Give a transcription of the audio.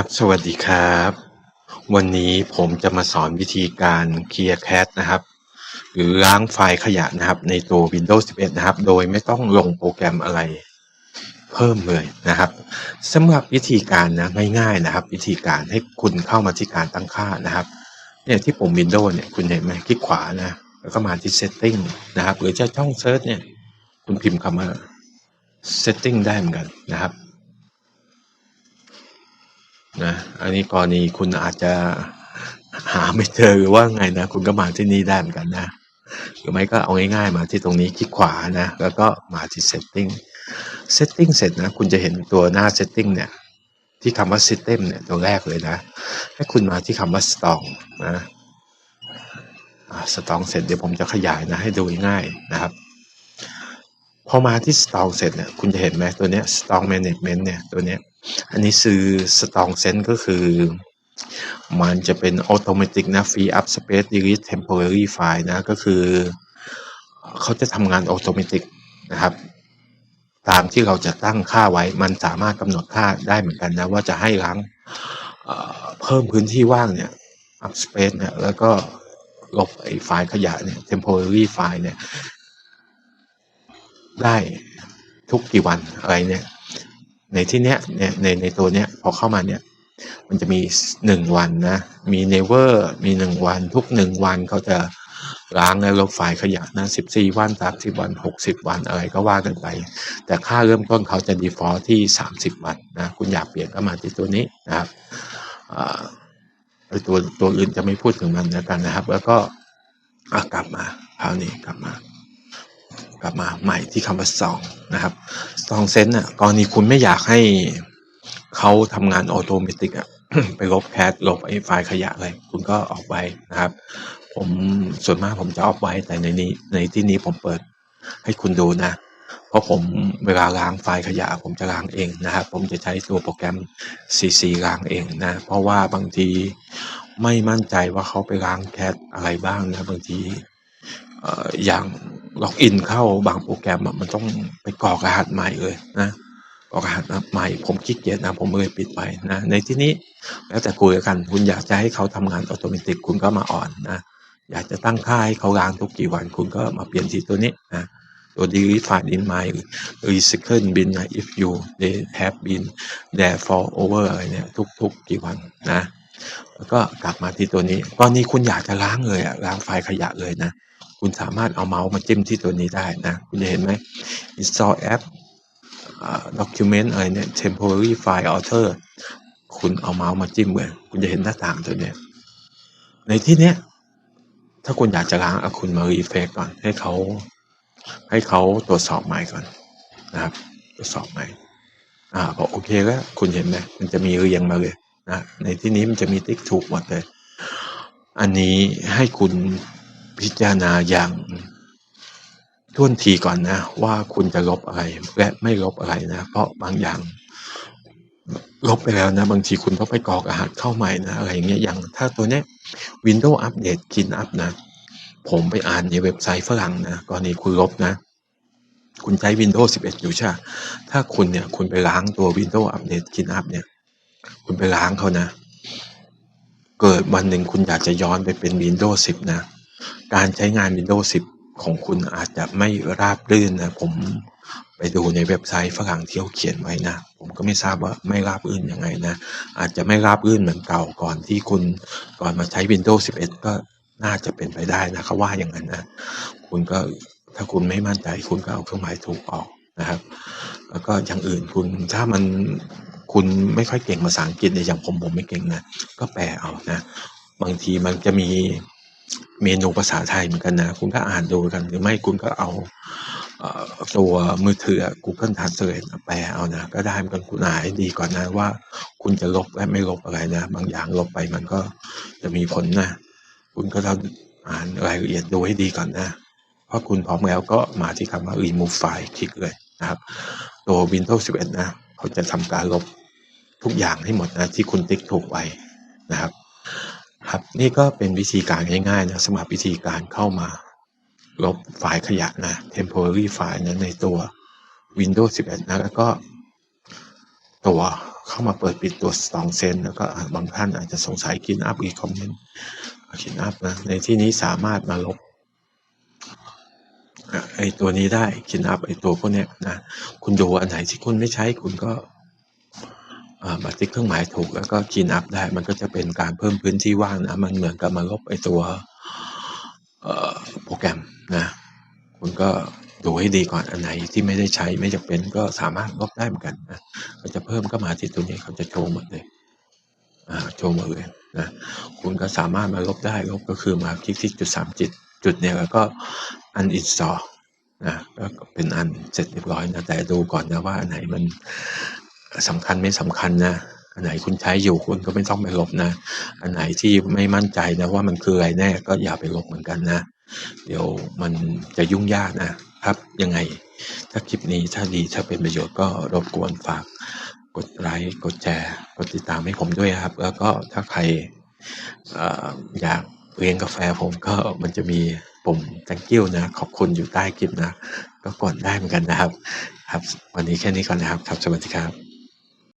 ครับ สวัสดีครับ วันนี้ผมจะมาสอนวิธีการ Clear Cache นะครับ หรือล้างไฟล์ขยะนะครับ ในตัว Windows 11 นะครับ โดยไม่ต้องลงโปรแกรมอะไรเพิ่มเลยนะครับสำหรับวิธีการนะง่ายๆนะครับ วิธีการให้คุณเข้ามาที่การตั้งค่านะครับเนี่ยที่ปุ่ม Windows เนี่ยคุณเห็นไหมคลิกขวานะแล้วก็มาที่ Setting นะครับ หรือจะช่อง Search เนี่ยคุณพิมพ์คำว่า Setting ได้เหมือนกันนะครับ นะอันนี้กรณีคุณอาจจะหาไม่เจอหรือว่าไงนะ คุณก็มาที่นี่ได้เหมือนกันนะ หรือไม่ก็เอาง่ายๆมาที่ตรงนี้คลิกขวานะ แล้วก็มาที่ setting setting เสร็จนะ คุณจะเห็นตัวหน้า setting เนี่ย ที่คำว่า system เนี่ยตัวแรกเลยนะ ให้คุณมาที่คำว่า strong นะสตองเสร็จเดี๋ยวผมจะขยายนะให้ดูง่ายนะครับ อมาที่ strong เสร็จเนี่ยคุณจะเห็นไหมตัวเนี้ย strong management เนี่ยตัวเนี้ยอันนี้ซื้อ strong sense ก็คือ มันจะเป็น automatic นะ free up space delete temporary file นะก็คือ เขาจะทำงาน automatic นะครับ ตามที่เราจะตั้งค่าไว้มันสามารถกำหนดค่าได้เหมือนกันนะว่าจะให้ล้างเพิ่มพื้นที่ว่างเนี่ย up space เนี่ยแล้วก็ลบไอ้ไฟล์ขยะเนี่ย temporary file เนี่ย ได้ทุกกี่วันอะไรเนี่ย ในที่เนี้ยเนี่ยในในตัวเนี้ยพอเข้ามาเนี่ย มันจะมีหนึ่งวันนะมี never มีหนึ่งวัน ทุกหนึ่งวันเขาจะล้างและลบไฟล์ขยะนะสิบสี่วันสามสิบวันหกสิบวันอะไรก็ว่ากันไป แต่ค่าเริ่มต้นเขาจะ default ที่สามสิบวันนะคุณอยากเปลี่ยนก็มาที่ตัวนี้นะครับตัวตัวอื่นจะไม่พูดถึงมันแล้วกันนะครับ แล้วก็กลับมาคราวนี้กลับมา กลับมาใหม่ที่คำว่าซองนะครับซองเซนต์อะกรณีคุณไม่อยากให้เขาทำงานออโตเมติกอะไปลบแคสลบไอ้ไฟล์ขยะอะไรคุณก็ออกไว้นะครับ ผมส่วนมากผมจะออกไว้แต่ในนี้ในที่นี้ผมเปิดให้คุณดูนะ เพราะผมเวลาล้างไฟล์ขยะ ผมจะล้างเองนะครับ ผมจะใช้ตัวโปรแกรม CC ล้างเองนะ เพราะว่าบางทีไม่มั่นใจว่าเขาไปล้างแคสอะไรบ้างนะบางทีอย่าง ล็อกอินเข้าบางโปรแกรมมันต้องไปกรอกรหัสใหม่เลยนะกรอกรหัสใหม่ผมขี้เกียจนะผมเลยปิดไปนะในที่นี้แล้วแต่คุยกัน คุณอยากจะให้เขาทำงานอัตโนมัติคุณก็มาอ่อนนะอยากจะตั้งค่าให้เขาล้างทุกกี่วันคุณก็มาเปลี่ยนที่ตัวนี้นะตัว delete file in my recycle bin นะ if you they have been there for over อะไรเนี่ยทุกๆกกี่วันนะแล้วก็กลับมาที่ตัวนี้ตอนนี้คุณอยากจะล้างเลยอะล้างไฟล์ขยะเลยนะ คุณสามารถเอาเมาส์มาจิ้มที่ตัวนี้ได้นะ คุณจะเห็นไหม install app document อะไรเนี่ย temporary file alter คุณเอาเมาส์มาจิ้มเลยคุณจะเห็นหน้าต่างตัวเนี้ยในที่เนี้ย ถ้าคุณอยากจะล้างเอาคุณมารีเฟกก่อน ให้เขาให้เขาตรวจสอบใหม่ก่อนนะครับ ตรวจสอบใหม่อ่าพอโอเคแล้วคุณเห็นไหมมันจะมีเรียงมาเลยนะในที่นี้มันจะมีติ๊กถูกหมดเลย อันนี้ให้คุณ พิจารณาอย่างท่วนทีก่อนนะ ว่าคุณจะลบอะไร และไม่ลบอะไรนะ เพราะบางอย่าง ลบไปแล้วนะ บางทีคุณต้องไปกรอกรหัสเข้าใหม่นะอะไรอย่างเงี้ยอย่าง ถ้าตัวเนี้ย Windows Update กินอัพนะ ผมไปอ่านในเว็บไซต์ฝรั่งนะกรณีคุณลบนะ คุณใช้ Windows 11 อยู่ใช่ถ้าคุณเนี่ย คุณไปล้างตัว Windows Update กินอัพเนี่ย คุณไปล้างเขานะ เกิดวันหนึ่งคุณอยากจะย้อนไปเป็น Windows 10 นะ การใช้งาน Windows 10 ของคุณอาจจะไม่ราบรื่นนะ ผมไปดูในเว็บไซต์ฝรั่งที่เขาเขียนไว้นะ ผมก็ไม่ทราบว่าไม่ราบรื่นยังไงนะ อาจจะไม่ราบรื่นเหมือนเก่าก่อนที่คุณก่อนมาใช้ Windows 11 ก็น่าจะเป็นไปได้นะเขาว่าอย่างนั้นนะ คุณก็ถ้าคุณไม่มั่นใจคุณก็เอาเครื่องหมายถูกออกนะครับ แล้วก็อย่างอื่นคุณถ้ามันคุณไม่ค่อยเก่งภาษาอังกฤษอย่างผมผมไม่เก่งนะ ก็แปลเอานะ บางทีมันจะมี เมนูภาษาไทยเหมือนกันนะ คุณก็อ่านดูกัน หรือไม่คุณก็เอาตัวมือถือ Google Translate แปลเอานะ ก็ได้เหมือนกันคุณอ่านให้ดีก่อนนะว่า คุณจะลบและไม่ลบอะไรนะ บางอย่างลบไปมันก็จะมีผลนะ คุณก็ต้องอ่านรายละเอียดดูให้ดีก่อนนะพอคุณพร้อมแล้วก็มาที่คำว่า remove file คลิกเลยนะครับ ตัว Windows 11 นะ เขาจะทำการลบทุกอย่างให้หมดนะ ที่คุณติ๊กถูกไว้นะครับ ครับนี่ก็เป็นวิธีการง่ายๆนะสำหรับวิธีการเข้ามา ลบไฟล์ขยะนะ temporary file นะในตัว Windows 11 นะ แล้วก็ ตัวเข้ามาเปิดปิดตัวสองเซนแล้วก็บางท่านอาจจะสงสัยกินอัพอีกคอมเมนต์กินอัพนะในที่นี้สามารถมาลบไอตัวนี้ได้กินอัพไอตัวพวกเนี้ยนะคุณดูอันไหนที่คุณไม่ใช้คุณก็ มาติ๊กเครื่องหมายถูกแล้วก็กินอัพได้ มันก็จะเป็นการเพิ่มพื้นที่ว่างนะ มันเหมือนกับมาลบไอตัวโปรแกรมนะคุณก็ดูให้ดีก่อนอันไหนที่ไม่ได้ใช้ไม่จำเป็นก็สามารถลบได้เหมือนกันนะก็จะเพิ่มก็มาที่ตัวนี้เขาจะโชว์หมดเลยอ่าโชว์หมดเลยนะคุณก็สามารถมาลบได้ลบก็คือมาคลิกที่จุดสามจุดจุดเนี่ยแล้วก็ uninstall นะก็เป็นอันเสร็จเรียบร้อยนะแต่ดูก่อนนะว่าอันไหนมัน สำคัญไม่สำคัญนะอันไหนคุณใช้อยู่คุณก็ไม่ต้องไปลบนะ อันไหนที่ไม่มั่นใจนะว่ามันคืออะไรแน่ก็อย่าไปลบเหมือนกันนะ เดี๋ยวมันจะยุ่งยากนะครับยังไง ถ้าคลิปนี้ถ้าดีถ้าเป็นประโยชน์ก็รบกวนฝากกดไลค์กดแชร์กดติดตามให้ผมด้วยครับ แล้วก็ถ้าใครอออยากเลี้ยงกาแฟผมก็มันจะมีปุ่ม thank you นะ ขอบคุณอยู่ใต้คลิปนะ ก็กดได้เหมือนกันนะครับ ครับ วันนี้แค่นี้ก่อนนะครับ ครับ สวัสดีครับ